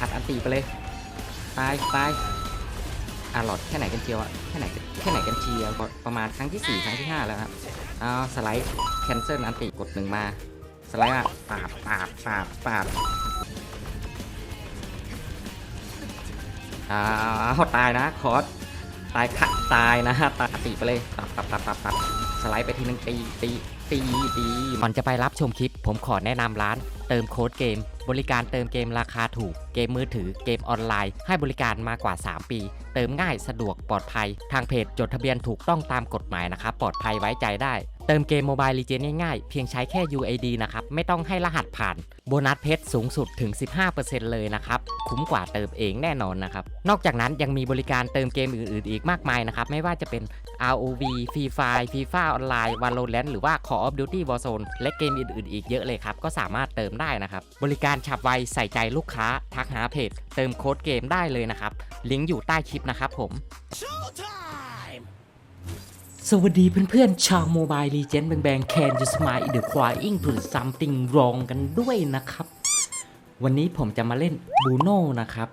อัดอันตีไปเลย ตายตายอะหลอดแค่ไหนกันเชียวอะแค่ไหนแค่ไหนกันเชียวประมาณครั้งที่ 4 ครั้งที่ 5 แล้วครับเอาสไลด์แคนเซิลอันติกดหนึ่งมา สไลด์มาปาบปาบปาบปาบอ้าวตายนะคอสตายขะตายนะฮะตายอันติไปเลยปับปับปับปับปับสไลด์ไปทีนึงตีตี ตีตีก่อนจะไปรับชมคลิป ผมขอแนะนำร้าน เติมโค้ดเกม บริการเติมเกมราคาถูก เกมมือถือ เกมออนไลน์ ให้บริการมากว่า 3 ปี เติมง่ายสะดวกปลอดภัย ทางเพจจดทะเบียนถูกต้องตามกฎหมายนะครับ ปลอดภัยไว้ใจได้ เติมเกมโมบายลีเจนง่ายๆ เพียงใช้แค่ UID นะครับ ไม่ต้องให้รหัสผ่าน โบนัสเพชรสูงสุดถึง 15%เลยนะครับ คุ้มกว่าเติมเองแน่นอนนะครับ นอกจากนั้นยังมีบริการเติมเกมอื่นๆ อีกมากมายนะครับ ไม่ว่าจะเป็น ROV Free Fire FIFA ออนไลน์ Valorant หรือว่า Call of Duty Warzone และเกมอื่นๆ อีกเยอะเลยครับ ก็สามารถเติมได้นะครับ บริการฉับไวใส่ใจลูกค้า ทักหาเพจ เติมโค้ดเกมได้เลยนะครับ ลิงก์อยู่ใต้คลิปนะครับผม สวัสดีเพื่อนๆ ชาวโมบายลีเจนด์แบงๆ Can you smile in the crying to something wrong กันด้วยนะครับ วันนี้ผมจะมาเล่นบูโน่นะครับ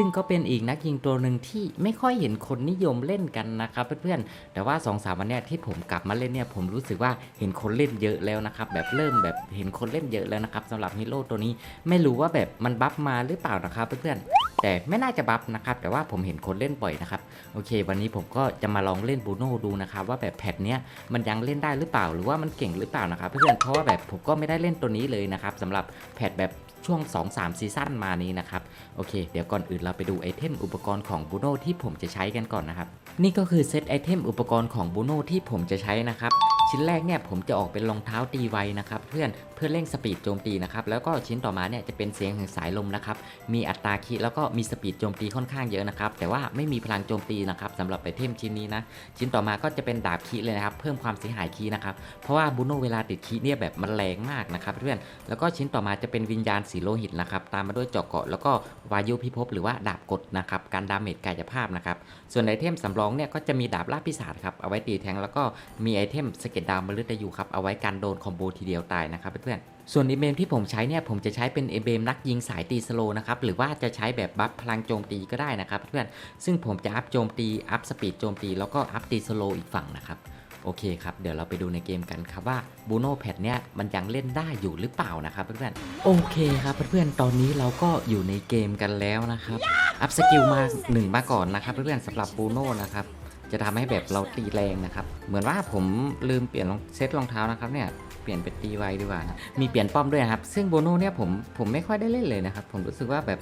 ซึ่งก็เป็นอีกนักยิงตัวหนึ่งที่ไม่ค่อยเห็นคนนิยมเล่นกันนะครับเพื่อนๆ แต่ว่า2อสาวันเนี้ยที่ผมกลับมาเล่นเนี่ยผมรู้สึกว่าเห็นคนเล่นเยอะแล้วนะครับแบบเริ่มแบบเห็นคนเล่นเยอะแล้วนะครับสำหรับฮีโร่ตัวนี้ไม่รู้ว่าแบบมันบัฟมาหรือเปล่านะครับเพื่อนๆแต่ไม่น่าจะบัฟนะครับ แต่ว่าผมเห็นคนเล่นบ่อยนะครับ โอเค วันนี้ผมก็จะมาลองเล่นบูโน่ดูนะครับ ว่าแบบแพทเนี้ยมันยังเล่นได้หรือเปล่า หรือว่ามันเก่งหรือเปล่านะครับเพื่อนๆเพราะว่าแบบผมก็ไม่ได้เล่นตัวนี้เลยนะครับสำหรับแพทแบบ ช่วง 2-3 ซีซั่นมานี้นะครับ โอเค เดี๋ยวก่อนอื่นเราไปดูไอเทมอุปกรณ์ของบูโน่ที่ผมจะใช้กันก่อนนะครับ นี่ก็คือเซตไอเทมอุปกรณ์ของบูโน่ที่ผมจะใช้นะครับ ชิ้นแรกเนี่ยผมจะออกเป็นรองเท้าตีไวนะครับเพื่อนเพื่อเร่งสปีดโจมตีนะครับแล้วก็ชิ้นต่อมาเนี่ยจะเป็นเสียงแห่งสายลมนะครับมีอัตราคีแล้วก็มีสปีดโจมตีค่อนข้างเยอะนะครับแต่ว่าไม่มีพลังโจมตีนะครับสำหรับไอเทมชิ้นนี้นะชิ้นต่อมาก็จะเป็นดาบคีเลยนะครับเพิ่มความเสียหายคีนะครับเพราะว่าบูโน่เวลาติดคีเนี่ยแบบมันแรงมากนะครับเพื่อนแล้วก็ชิ้นต่อมาจะเป็นวิญญาณสีโลหิตนะครับตามมาด้วยเจาะเกาะแล้วก็วายุพิภพหรือว่าดาบกดนะครับการดาเมจกายภาพนะครับส่วนไอเทมสำรองเนี่ยก็จะมีดาบล่าพิศาจครับเอาไว้ตีแทงแล้วก็มีไอเทมสเก็ตดาวมฤตยูครับเอาไว้กันโดนคอมโบทีเดียวตายนะครับเพื่อนส่วนอีเบมที่ผมใช้เนี่ยผมจะใช้เป็นเอเบมนักยิงสายตีสโลนะครับหรือว่าจะใช้แบบบัฟพลังโจมตีก็ได้นะครับเพื่อนซึ่งผมจะอัพโจมตีอัพสปีดโจมตีแล้วก็อัพตีสโลอีกฝั่งนะครับ โอเคครับ เดี๋ยวเราไปดูในเกมกันครับว่าบูโน่แพดเนี่ยมันยังเล่นได้อยู่หรือเปล่านะครับเพื่อนๆโอเคครับเพื่อนๆตอนนี้เราก็อยู่ในเกมกันแล้วนะครับอัพสกิลมาหนึ่งมาก่อนนะครับเพื่อนๆสำหรับบูโน่นะครับจะทำให้แบบเราตีแรงนะครับ เหมือนว่าผมลืมเปลี่ยนรองเซตรองเท้านะครับเนี่ย เปลี่ยนเป็นตีไวดีกว่านะ มีเปลี่ยนป้อมด้วยนะครับ ซึ่งโบโน่เนี่ยผมผมไม่ค่อยได้เล่นเลยนะครับ ผมรู้สึกว่าแบบ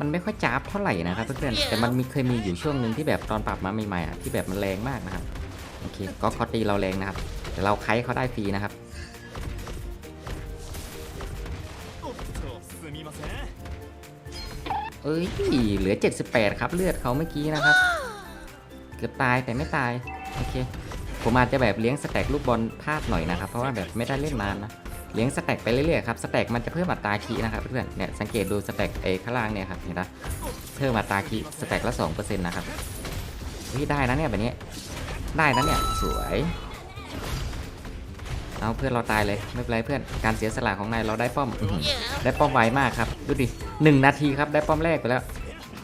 มันไม่ค่อยจ้าบเท่าไหร่นะครับเพื่อนๆ แต่มันมีเคยมีอยู่ช่วงหนึ่งที่แบบตอนปรับมาใหม่ๆอะที่แบบมันแรงมากนะครับโอเคก็เขาตีเราแรงนะครับแต่เราไคเขาได้ฟรีนะครับเอ้ยเหลือ 78 ครับ เลือดเขาเมื่อกี้นะครับ เกือบตายแต่ไม่ตาย โอเค ผมอาจจะแบบเลี้ยงสแต็กลูกบอลพลาดหน่อยนะครับ เพราะว่าแบบไม่ได้เล่นนานนะ เลี้ยงสแต็กไปเรื่อยๆครับ สแต็กมันจะเพิ่มอัตราคีนะครับเพื่อนเนี่ยสังเกตดูสแต็กเอข้างล่างเนี่ยครับเห็นปะเพิ่มอัตราคีสแต็กละ2%นะครับเฮ้ยได้นะเนี่ยแบบนี้ ได้นะเนี่ย สวย เอาเพื่อนเราตายเลยไม่เป็นไรเพื่อนการเสียสละของนายเราได้ป้อมอื้อหือได้ป้อมไวมากครับดูดิหนึ่งนาทีครับได้ป้อมแรกไปแล้ว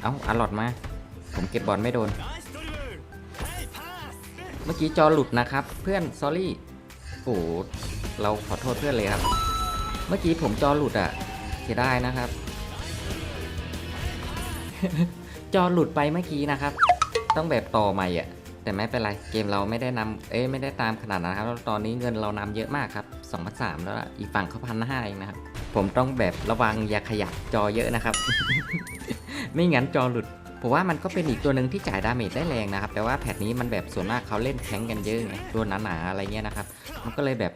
เอาอาร์ลอดมา ผมเก็บบอลไม่โดน เมื่อกี้จอหลุดนะครับ เพื่อนซอรี่โอ้โหเราขอโทษเพื่อนเลยครับ เมื่อกี้ผมจอหลุดอะเสียดายนะครับ จอหลุดไปเมื่อกี้นะครับ ต้องแบบต่อใหม่อะ แต่ไม่เป็นไรเกมเราไม่ได้นำเอ้ยไม่ได้ตามขนาดนั้นครับตอนนี้เงินเรานำเยอะมากครับ2 3 0 0แล้วอีกฝั่งเขาพันห้าเองนะครับ ผมต้องแบบระวังอย่าขยับจอเยอะนะครับ ไม่งั้นจอหลุดผมว่ามันก็เป็นอีกตัวหนึ่งที่จ่ายดาเมจได้แรงนะครับ แต่ว่าแพทนี้มันแบบส่วนมากเขาเล่นแทงกันเยอะไงตัวหนาๆอะไรเงี้ยนะครับ มันก็เลยแบบ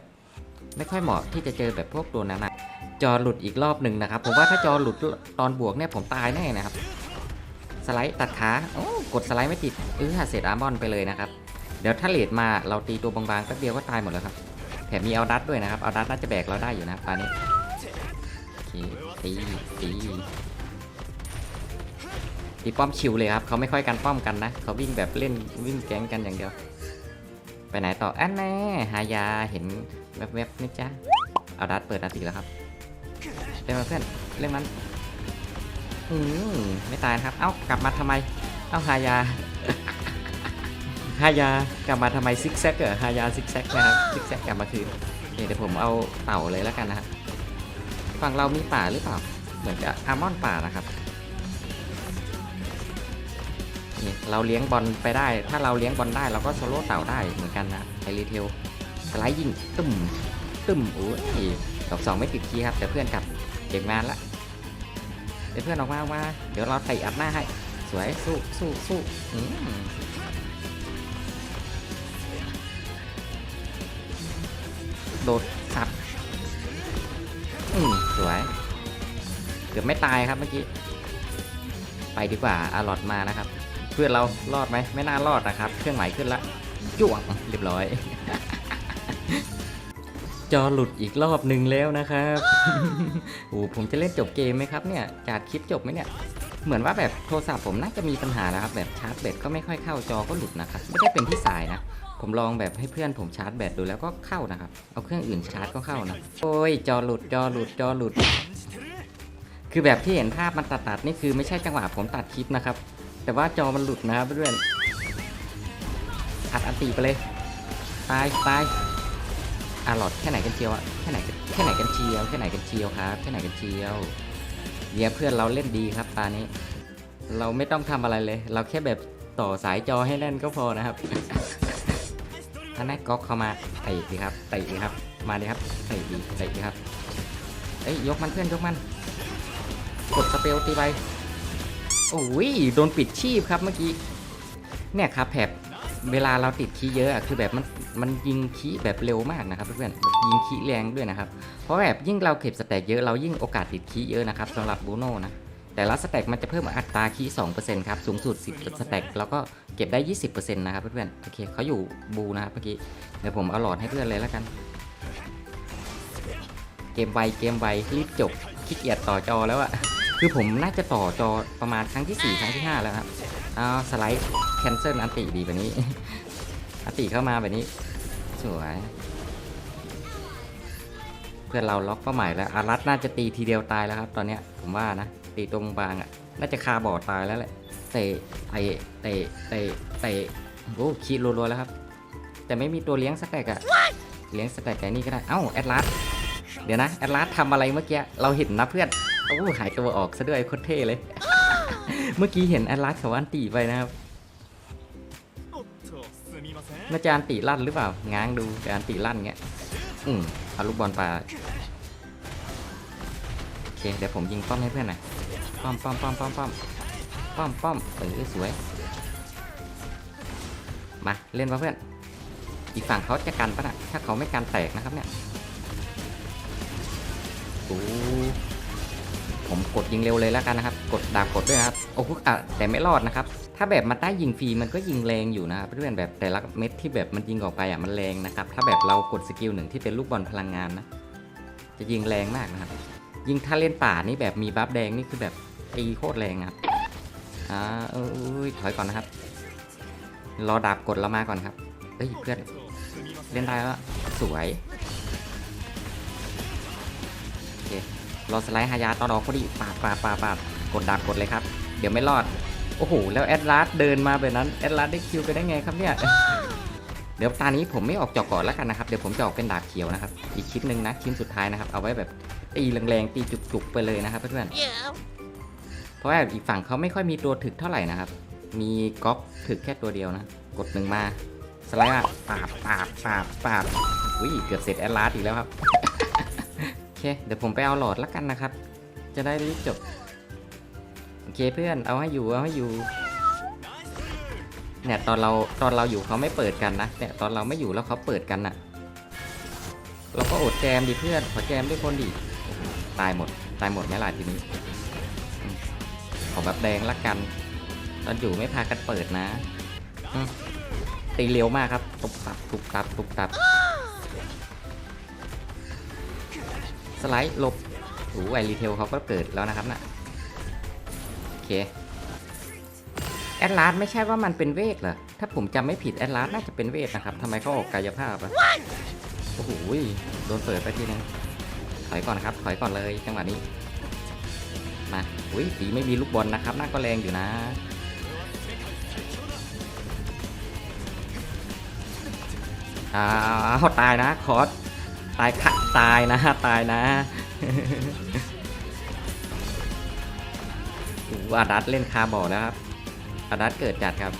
ไม่ค่อยเหมาะที่จะเจอแบบพวกตัวหนาๆจอหลุดอีกรอบหนึ่งนะครับผมว่าถ้าจอหลุดตอนบวกเนี่ยผมตายแน่นะครับ สไลด์ตัดขาโอ้กดสไลด์ไม่ติดเออเสร็จอาร์มอนไปเลยนะครับ เดี๋ยวถ้าเลดมาเราตีตัวบางๆแป๊บเดียวก็ตายหมดแล้วครับ แถมมีเอาดัตด้วยนะครับ เอาดัตน่าจะแบกเราได้อยู่นะครับตอนนี้โอเคตีตีตีป้อมชิวเลยครับเขาไม่ค่อยกันป้อมกันนะเขาวิ่งแบบเล่นวิ่งแก๊งกันอย่างเดียว ไปไหนต่ออันแน่หายาเห็นแวบๆนี่จ้ะเอาดัตเปิดอันติแล้วครับเล่นมาเพื่อนเล่นมัน อืมไม่ตายนะครับ เอ้ากลับมาทำไม เอ้าฮายาฮายากลับมาทำไมซิกแซกเหรอฮายาซิกแซกนะครับซิกแซกกลับมาคืนโอเคเดี๋ยวผมเอาเต่าเลยแล้วกันนะครับฝั่งเรามีป่าหรือเปล่า เหมือนจะอาร์มอนป่านะครับนี่เราเลี้ยงบอลไปได้ ถ้าเราเลี้ยงบอลได้เราก็โซโล่เต่าได้เหมือนกันนะไอรีเทลสไลด์ยิงตึมตึมโอ้ยดอกสองไม่ติดคีครับแต่เพื่อนกลับเก็บงานละ เดี๋ยวเพื่อนออกมาออกมา เดี๋ยวเราเตะอัดหน้าให้ สวย สู้สู้สู้อืมโดดสับอืมสวย เกือบไม่ตายครับเมื่อกี้ ไปดีกว่าอาลอดมานะครับ เพื่อนเรารอดไหม ไม่น่ารอดนะครับ เครื่องหมายขึ้นละจ้วงเรียบร้อย จอหลุดอีกรอบหนึ่งแล้วนะครับโอ้ผมจะเล่นจบเกมไหมครับเนี่ยจัดคลิปจบไหมเนี่ย เหมือนว่าแบบโทรศัพท์ผมน่าจะมีปัญหานะครับ แบบชาร์จแบตก็ไม่ค่อยเข้าจอก็หลุดนะครับ ไม่ได้เป็นที่สายนะ ผมลองแบบให้เพื่อนผมชาร์จแบตดูแล้วก็เข้านะครับ เอาเครื่องอื่นชาร์จก็เข้านะ โอ้ยจอหลุดจอหลุดจอหลุด คือแบบที่เห็นภาพมันตัดๆนี่คือไม่ใช่จังหวะผมตัดคลิปนะครับ แต่ว่าจอมันหลุดนะครับเพื่อนอัดอันตีไปเลย ตายตาย อะหลอดแค่ไหนกันเชียวอะแค่ไหนแค่ไหนกันเชียวแค่ไหนกันเชียวครับแค่ไหนกันเชียวเนี่ยเพื่อนเราเล่นดีครับตานี้ เราไม่ต้องทำอะไรเลย เราแค่แบบต่อสายจอให้แน่นก็พอนะครับถ้าแน่ก๊อกเข้ามาเตะดีครับเตะดีครับ มาดีครับเตะดีเตะดีครับเอ้ยยกมันเพื่อนยกมัน กดสเปลตีไปโอ้ยโดนปิดชีพครับเมื่อกี้เนี่ยครับแผบ เวลาเราติดคีย์เยอะอะคือแบบมันมันยิงคีย์แบบเร็วมากนะครับเพื่อนๆยิงคีย์แรงด้วยนะครับ เพราะแบบยิ่งเราเก็บสแต็กเยอะเรายิ่งโอกาสติดคีย์เยอะนะครับสำหรับบูโน่นะแต่ละสแต็กมันจะเพิ่มอัตราคีย์2%ครับสูงสุด 10 สแต็กแล้วก็เก็บได้ 20%นะครับเพื่อนๆโอเคเขาอยู่บูนะครับเมื่อกี้เดี๋ยวผมเอาหลอดให้เพื่อนเลยแล้วกัน เกมไวเกมไวรีบจบขี้เกียจต่อจอแล้วอะคือผมน่าจะต่อจอประมาณครั้งที่ 4 ครั้งที่ 5 แล้วครับ เอาสไลด์แคนเซิลอันติดีแบบนี้ อันติเข้ามาแบบนี้ สวย เพื่อนเราล็อกเป้าหมายแล้วอารัตน่าจะตีทีเดียวตายแล้วครับ ตอนเนี้ยผมว่านะ ตีตรงบางอะ่ะ น่าจะคาบอดตายแล้วแหละ เตะเตะเตะเตะเตะโอ้คีรัวๆแล้วครับ แต่ไม่มีตัวเลี้ยงสแต็กอะเลี้ยงสแต็กไก่นี่ก็ได้ เอ้าแอดลาสเดี๋ยวนะแอดลาสทำอะไรเมื่อกี้ เราเห็นนะเพื่อนโอ้หายตัวออกซะด้วยโคตรเท่เลย เมื่อกี้เห็นแอดลัสเขาอันตีไปนะครับอาจารย์ตีลั่นหรือเปล่า ง้างดูแต่อันตีลั่นเงี้ย อืมเอาลูกบอลไปโอเค เดี๋ยวผมยิงป้อมให้เพื่อนหน่อยป้อมป้อมป้อมป้อมป้อมป้อมป้อมเออสวย มา เล่นว่ะเพื่อน อีกฝั่งเขาจะกันป่ะนะถ้าเขาไม่กันแตกนะครับเนี่ยโอ้ กดยิงเร็วเลยแล้วกันนะครับ กดดาบกดด้วยครับโอ้โหอะแต่ไม่รอดนะครับ ถ้าแบบมาใต้ยิงฟรีมันก็ยิงแรงอยู่นะครับเพื่อนแบบแต่ละเม็ดที่แบบมันยิงออกไปอะมันแรงนะครับ ถ้าแบบเรากดสกิลหนึ่งที่เป็นลูกบอลพลังงานนะ จะยิงแรงมากนะครับ ยิงถ้าเล่นป่านี่แบบมีบัฟแดงนี่คือแบบตีโคตรแรงครับอ่าเอ้ยถอยก่อนนะครับ รอดาบกดเรามาก่อนครับเฮ้ยเพื่อนเล่นได้แล้วสวย รอสไลด์ฮายาตอนออกพอดีปาดปาดปาดปาดกดดาบกดเลยครับ เดี๋ยวไม่รอด โอ้โห แล้วแอดลาสเดินมาแบบนั้น แอดลาสได้คิวไปได้ไงครับเนี่ย เดี๋ยวตานี้ผมไม่ออกจอกก่อนแล้วกันนะครับ เดี๋ยวผมจะออกเป็นดาบเขียวนะครับ อีกชิ้นหนึ่งนะ ชิ้นสุดท้ายนะครับ เอาไว้แบบตีแรงๆ ตีจุกๆไปเลยนะครับเพื่อนๆ เพราะว่าอีกฝั่งเขาไม่ค่อยมีตัวถึกเท่าไหร่นะครับ มีก๊อปถึกแค่ตัวเดียวนะ กดหนึ่งมา สไลด์มาปาบปาบปาบปาบอุ้ย เกือบเสร็จแอดลาสอีกแล้วครับโอ เค เดี๋ยวผมไปเอาหลอดแล้วกันนะครับ จะได้รีบจบ โอเคเพื่อนเอาให้อยู่เอาให้อยู่ เนี่ยตอนเราตอนเราอยู่เขาไม่เปิดกันนะเนี่ยตอนเราไม่อยู่แล้วเขาเปิดกันน่ะ เราก็อดแจมดิเพื่อนขอแจมด้วยคนดิตายหมด ตายหมดไหมล่ะทีนี้ ขอแบบแดงละกัน ตอนอยู่ไม่พากันเปิดนะอืมตีเร็วมากครับตุบตับตุบตับตุบตับ สไลด์หลบโอ้ไอรีเทลเขาก็เกิดแล้วนะครับน่ะโอเคแอดลาสไม่ใช่ว่ามันเป็นเวทเหรอ ถ้าผมจำไม่ผิดแอดลาสน่าจะเป็นเวทนะครับทำไมเขาออกกายภาพอะโอ้โหโดนเปิดไปทีนึงถอยก่อนครับ ถอยก่อนเลยจังหวะนี้ มาอุ้ยตีไม่มีลูกบอลนะครับ น่าก็แรงอยู่นะ อ้าวตายนะคอส ตายค่ะตายนะตายนะอูอาดัตเล่นคาบอร์ดแล้วครับอาดัตเกิดจัดครับ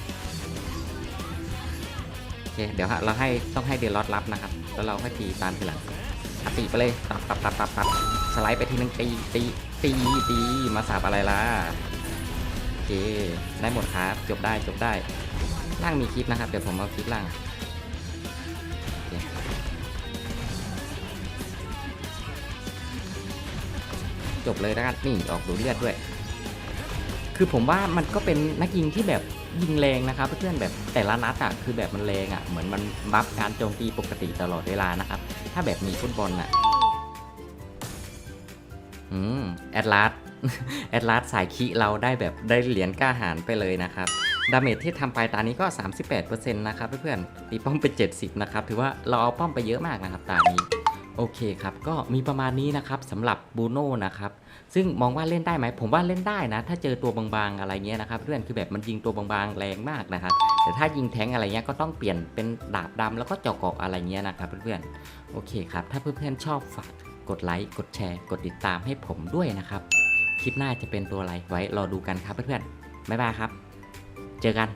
โอเคเดี๋ยวฮะเราให้ต้องให้เดลอดรับนะครับ แล้วเราค่อยตีตามทีหลังตีไปเลยตับตับตับตับตับสไลด์ไปทีนึงตีตีตีตีมาสาบอะไรล่ะโอเคได้หมดครับจบได้จบได้ล่างมีคลิปนะครับ เดี๋ยวผมเอาคลิปล่าง จบเลยแล้วกันนี่ออกดูเลือดด้วย คือผมว่ามันก็เป็นนักยิงที่แบบยิงแรงนะครับเพื่อนแบบแต่ละนัดอะคือแบบมันแรงอะเหมือนมันบัฟการโจมตีปกติตลอดเวลานะครับ ถ้าแบบมีฟุตบอลอะอืมแอดลาสแอดลาสสายคีเราได้แบบได้เหรียญกล้าหารไปเลยนะครับดาเมจที่ทำไปตานี้ก็ 38%นะครับเพื่อนๆตีป้อมไป 70 นะครับ ถือว่าเราเอาป้อมไปเยอะมากนะครับตานี้ โอเคครับ ก็มีประมาณนี้นะครับสำหรับบูโน่นะครับ ซึ่งมองว่าเล่นได้ไหม ผมว่าเล่นได้นะ ถ้าเจอตัวบางๆอะไรเงี้ยนะครับเพื่อนคือแบบมันยิงตัวบางๆแรงมากนะครับ แต่ถ้ายิงแทงอะไรเงี้ยก็ต้องเปลี่ยนเป็นดาบดำแล้วก็เจาะเกาะอะไรเงี้ยนะครับเพื่อนๆ โอเคครับ ถ้าเพื่อนๆชอบฝากกดไลค์ กดแชร์ กดติดตามให้ผมด้วยนะครับ คลิปหน้าจะเป็นตัวอะไรไว้รอดูกันครับเพื่อนๆ บ๊ายบายครับ เจอกัน